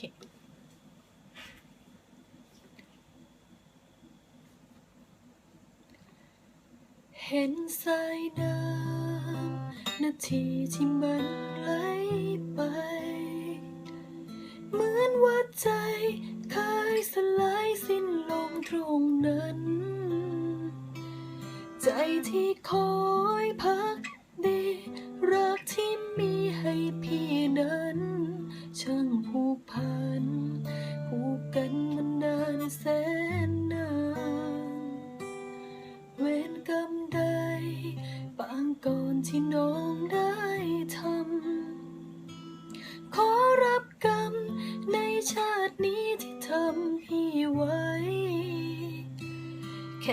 เห็นสายน้ำนาทีที่มันไหลไป เหมือนว่าใจเคยสลายสิ้นลงตรงนั้น ใจที่คอยพักดีรักที่มีให้พี่นั้นช่าง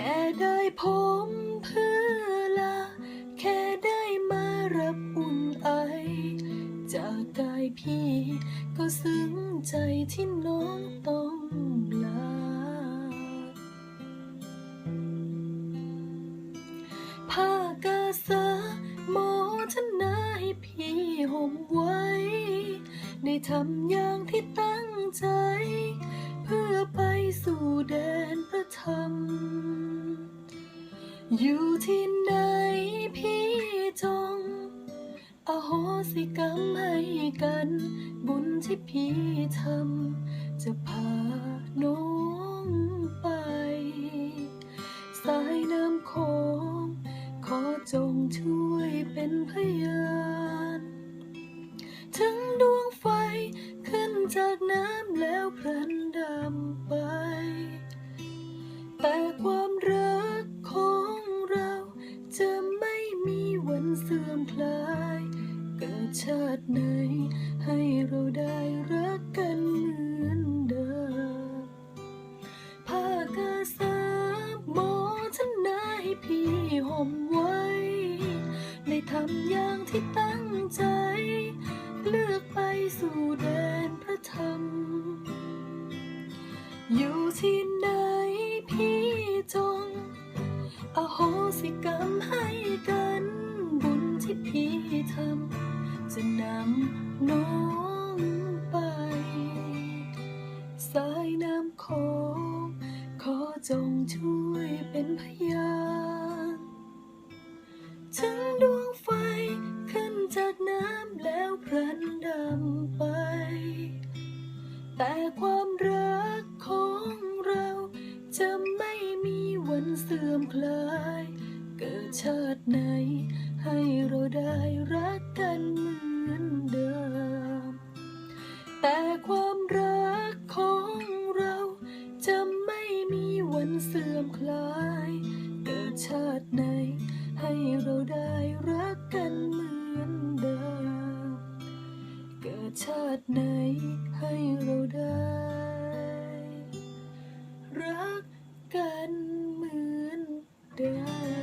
ค่ได้ผมเพื่อลา แค่ได้มารับอุ่นไอ จากกายพี่ ก็ซึ้งใจที่น้องต้องลา ผ้ากาสาโมทนาให้พี่ห่มไว้ ได้ทำอย่างที่ตั้งใจ เพื่อไปสู่แดนพระธรรม อยู่ที่ไหนพี่จง อโหสิกรรมให้กัน บุญที่พี่ทำจะพาน้องไป สายน้ำโขงขอจงช่วยเป็นพยาน เสื่อมคลาย เกิดชาติไหน ให้เราได้รักกันเหมือนเดิมผ้ากาสาโมทนาให้พี่ห่มไว้ ได้ทำอย่างที่ตั้งใจ เลือกไปสู่แดนพระธรรม อยู่ที่ไหนพี่จง อโหสิกรรม พี่ทำจะนำน้องไป สายน้ำโขงขอจงช่วยเป็นพยานถึงดวงไฟขึ้นจากน้ำแล้วพลันดำไป แต่ความรักของเราจะไม่มีวันเสื่อมคลาย เกิดชาติไหน ให้เราได้รักกันเหมือนเดิม แต่ความรักของเราจะไม่มีวันเสื่อมคลายเกิดชาติไหนให้เราได้รักกันเหมือนเดิม เกิดชาติไหนให้เราได้รักกันเหมือนเดิม